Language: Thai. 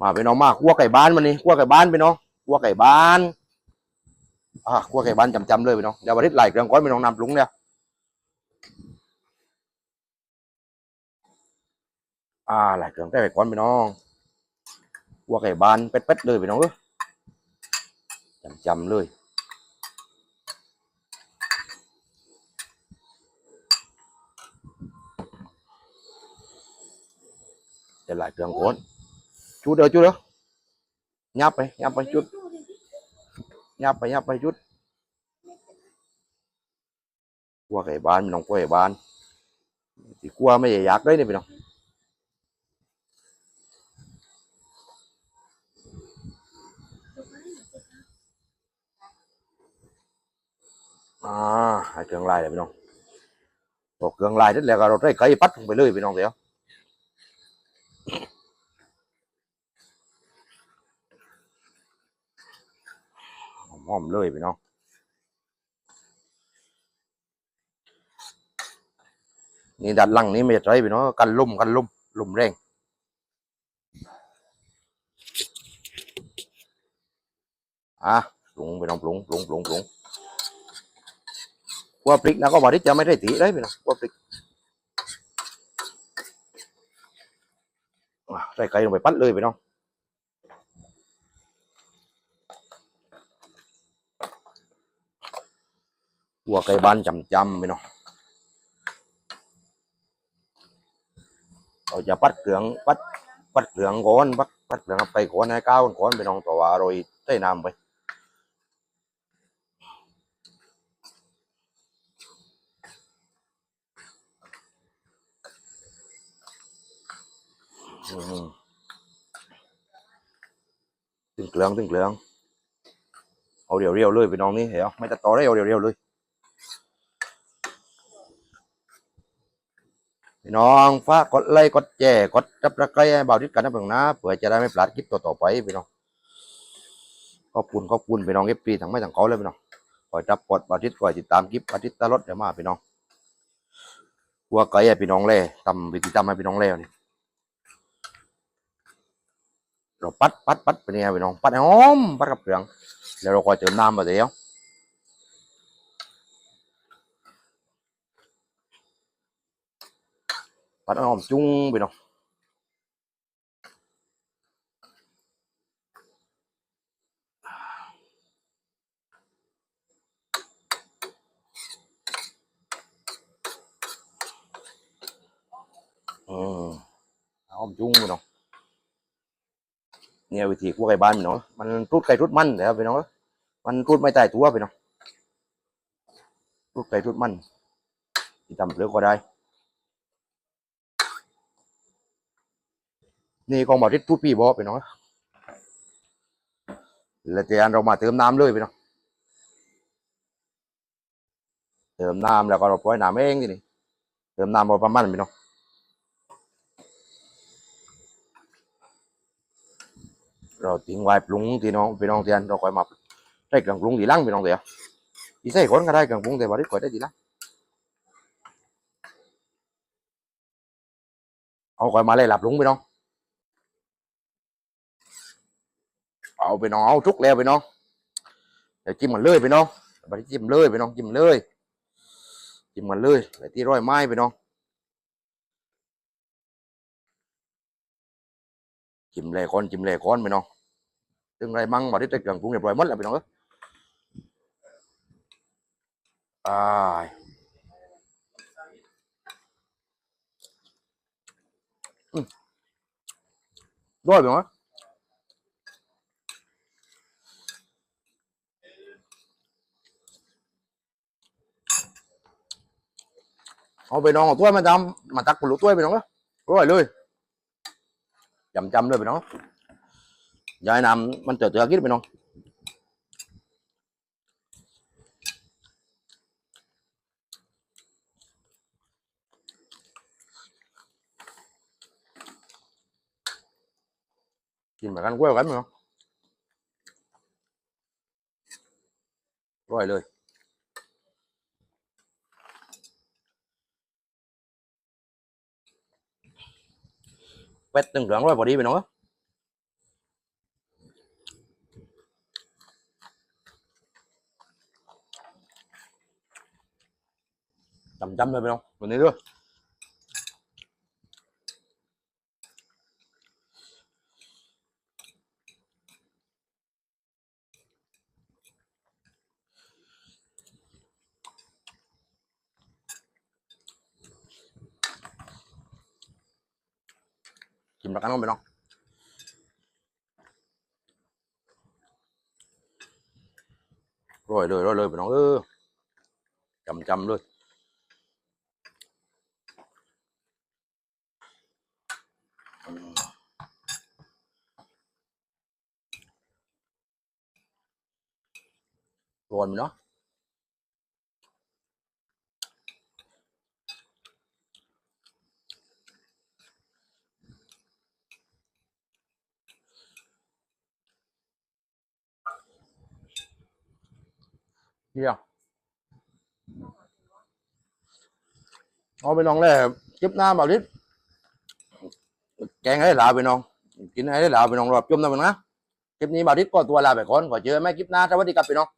มาพี่น้องมาคั่วไก่บ้านมันนี่คั่วไก่บ้านพี่น้องคั่วไก่บ้านอ่าคั่วไก่บ้านจำๆเลยพี่น้องเดี๋ยววันนี้ไหลเครื่องก้อนพี่น้องนำปรุงเนี่ยอ่าไหลเครื่องได้ไก่ก้อนพี่น้องคั่วไก่บ้านเป็ดๆเลยพี่น้องเออจำๆเลยจะไหลเครื่องก้อน chút đâu chút đâu nhấp ไป nhấp ไป chút nhấp ไป nhấp ไป chút qua cái bàn mình không qua cái bàn thì qua mấy giày giặc đấy này mình không à hai trường lại này mình không một trường lại rất là rồi cái cây bắt không phải lười mình không thấy không หอมเลยพี่น้องนี่ดัดลังนี้ไม่ใช่พี่น้องกันลุ่มกันลุ่มลุ่มแรงอะปรุงพี่น้องปรุงปรุงปรุงปรุงกัวพริกนะก็บอกที่จะไม่ได้ตีได้พี่น้องกัวพริกใส่ไก่ลงไปปั้นเลยพี่น้อง หัวไก่บ้านจำจำไปเนาะเราจะปัดเครื่องปัดปัดเครื่องก่อนปัดปัดเครื่องไปก่อนให้ก้าวก่อนไปน้องตัวว่าโรยใส่น้ำไปตึงเครื่องตึงเครื่องเอาเรียวเลยไปน้องนี่เห็นไม่ตัดต่อได้เอาเรียวเลย พี่น้องฝากกดไลค์กดแชร์กดจับตะไคร้ให้เบาทิศกันนะเพื่อนนะเผื่อจะได้ไม่พลาดคลิปต่อๆไปพี่น้องขอบคุณขอบคุณพี่น้องเอฟปีทั้งไม่ทั้งเขาเลยพี่น้องคอยจับกดบาทิศคอยติดตามคลิปบาทิศตลอดเดี๋ยวมาพี่น้องวัวไก่พี่น้องเล่ทำวิธีทำให้พี่น้องเล่นี่เราปัดปัดปัดไปเนี่ยพี่น้องปัดห้อมปัดกับเครื่องแล้วเราคอยเติมน้ำมาเดี๋ยว ปัดห้อมจุ้งพี่น้องอืมเอาจุ้งไปน้องเนี่ยวิธีกู้ไก่บ้านไปน้องมันรูดไก่รูดมันเดี๋ยวไปน้องมันรูดไม่ตายตัวไปน้องรูดไก่รูดมันที่ทำเลือกก็ได้ นี่กองบอทิศรูดปีบอไปเน้องแล้วแต่อันเรามาเติมน้ำเลยไปเน้องเติมน้ำแล้วก็เราปล่อยน้ำเองทีนี่เติมน้ำพอประมาณไปเน้องเราทิ้งไว้ปรุงที่น้องพี่น้องเตียนเราคอยมาใส่เครื่องปรุงทีหลังพี่น้องเตียอีใส่คนก็ได้เครื่องปรุงแต่ว่าได้ค่อยได้ทีหลังเอาคอยมาเลยหลับปรุงพี่น้อง เอาไปน้องเอาทุกแล้วไปน้องเดี๋ยวจิ้มมันเลยไปน้องไปจิ้มเลยไปน้องจิ้มเลยจิ้มมันเลยไปที่ร้อยไม้ไปน้องจิ้มแหลก้อนจิ้มแหลก้อนไปน้อง từng này măng mà đi tới gần cũng đẹp rồi mất là bị nó à ừ. rồi rồi เอาไปน้องเอาถ้วย มาทำมาตักผลุถ้วยไปน้องก็ร่อยเลยจำจำเลยไปน้องยายนำมันเจอเจอคิดไปน้องกินแบบกันกล้วยกันมั้งร่อยเลย เวทตึงเหลืองด้วยพอดีไปน้องจำจำเลยไปน้องวันนี้ด้วย กินประกันน้องพี่น้องร่อยเลยร่อยเลยพี่น้องเออจำจำเลยร้อนไหมเนาะ ยวเอาไปน้องแล่จิบน้ำเอาดิแกงให้หลาไปน้อง กินให้หลาไปน้องรอบจุ่มนะมึงนะคลิปนี้บาริสก็ตัวลาไปก่อนขอเจอแม่คลิปหน้าสวัสดีครับไปน้อง